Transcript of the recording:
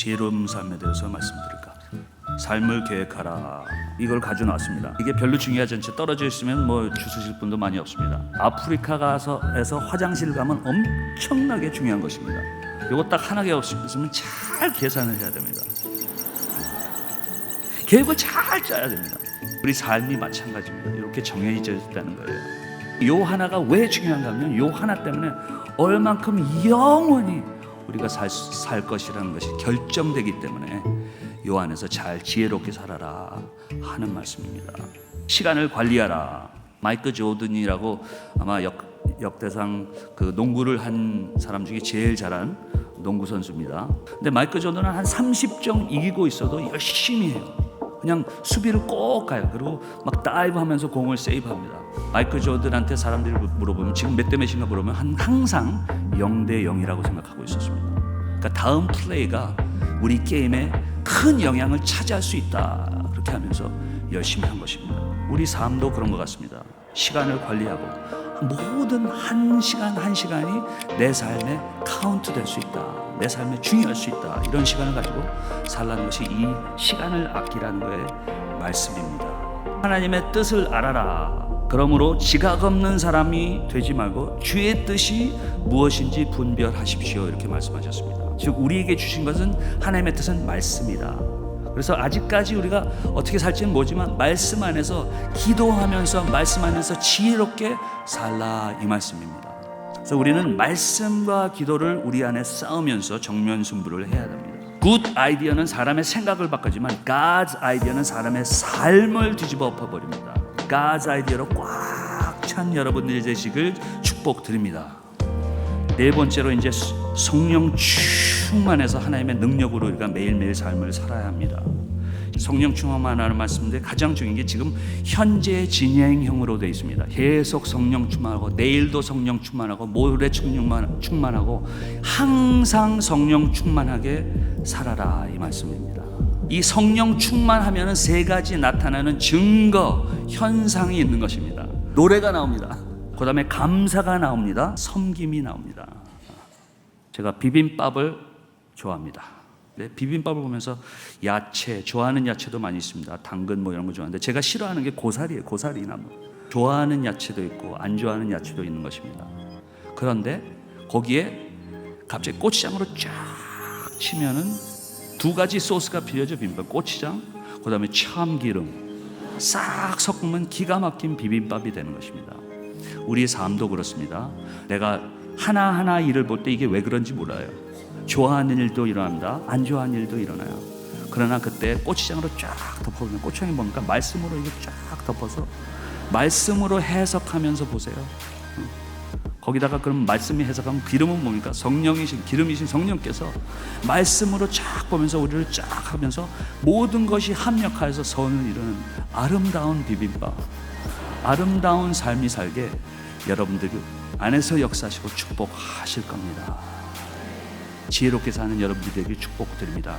지혜로운 삶에 대해서 말씀드릴까? 삶을 계획하라. 이걸 가져 나왔습니다. 이게 별로 중요하지 않죠. 떨어져 있으면 뭐 주스실 분도 많이 없습니다. 아프리카 가서 에서 화장실 가면 엄청나게 중요한 것입니다. 이거 딱 하나가 없으면 잘 계산을 해야 됩니다. 계획을 잘 짜야 됩니다. 우리 삶이 마찬가지입니다. 이렇게 정해져 있다는 거예요. 요 하나가 왜 중요한가 하면 요 하나 때문에 얼만큼 영원히 우리가 살, 살 것이라는 것이 결정되기 때문에 요 안에서 잘 지혜롭게 살아라 하는 말씀입니다. 시간을 관리하라. 마이크 조든이라고 아마 역, 역대상 그 농구를 한 사람 중에 제일 잘한 농구 선수입니다. 근데 마이크 조든은 한 30점 이기고 있어도 열심히 해요. 그냥 수비를 꼭 가요. 그리고 막 다이브 하면서 공을 세이브합니다. 마이클 조든한테 사람들이 물어보면 지금 몇 대 몇인가 물어보면 한 항상 0대 0이라고 생각하고 있었습니다. 그러니까 다음 플레이가 우리 게임에 큰 영향을 차지할 수 있다. 그렇게 하면서 열심히 한 것입니다. 우리 삶도 그런 것 같습니다. 시간을 관리하고 모든 한 시간 한 시간이 내 삶에 카운트 될 수 있다. 내 삶에 중요할 수 있다. 이런 시간을 가지고 살라는 것이 이 시간을 아끼라는 거의 말씀입니다. 하나님의 뜻을 알아라. 그러므로 지각 없는 사람이 되지 말고 주의 뜻이 무엇인지 분별하십시오. 이렇게 말씀하셨습니다. 즉 우리에게 주신 것은 하나님의 뜻은 말씀이다. 그래서 아직까지 우리가 어떻게 살지는 모르지만 말씀 안에서 기도하면서 말씀 안에서 지혜롭게 살라 이 말씀입니다. 그래서 우리는 말씀과 기도를 우리 안에 싸우면서 정면 승부를 해야 됩니다. 굿 아이디어는 사람의 생각을 바꾸지만 God's 아이디어는 사람의 삶을 뒤집어 엎어버립니다. God's 아이디어로 꽉 찬 여러분들이 되시길 축복드립니다. 네 번째로 이제 성령 충만해서 하나님의 능력으로 우리가 매일매일 삶을 살아야 합니다. 성령 충만하는 말씀인데 가장 중요한 게 지금 현재 진행형으로 되어 있습니다. 계속 성령 충만하고 내일도 성령 충만하고 모레 충만 충만하고 항상 성령 충만하게 살아라 이 말씀입니다. 이 성령 충만하면은 세 가지 나타나는 증거 현상이 있는 것입니다. 노래가 나옵니다. 그다음에 감사가 나옵니다. 섬김이 나옵니다. 제가 비빔밥을 좋아합니다. 네, 비빔밥을 보면서 야채 좋아하는 야채도 많이 있습니다. 당근 뭐 이런 거 좋아하는데 제가 싫어하는 게 고사리예요. 고사리 나무. 좋아하는 야채도 있고 안 좋아하는 야채도 있는 것입니다. 그런데 거기에 갑자기 고추장으로 쫙 치면은 두 가지 소스가 필요하죠. 비빔밥 고추장, 그다음에 참기름 싹 섞으면 기가 막힌 비빔밥이 되는 것입니다. 우리의 삶도 그렇습니다. 내가 하나하나 일을 볼 때 이게 왜 그런지 몰라요. 좋아하는 일도 일어납니다. 안 좋아하는 일도 일어나요. 그러나 그때 고추장으로 쫙 덮어보면 고추장이 뭡니까? 말씀으로 이게 쫙 덮어서 말씀으로 해석하면서 보세요. 거기다가 그럼 말씀이 해석하면 기름은 뭡니까? 성령이신 기름이신 성령께서 말씀으로 쫙 보면서 우리를 쫙 하면서 모든 것이 합력하여서 선을 이루는 아름다운 비빔밥 아름다운 삶이 살게 여러분들이 안에서 역사하시고 축복하실 겁니다. 지혜롭게 사는 여러분들에게 축복드립니다.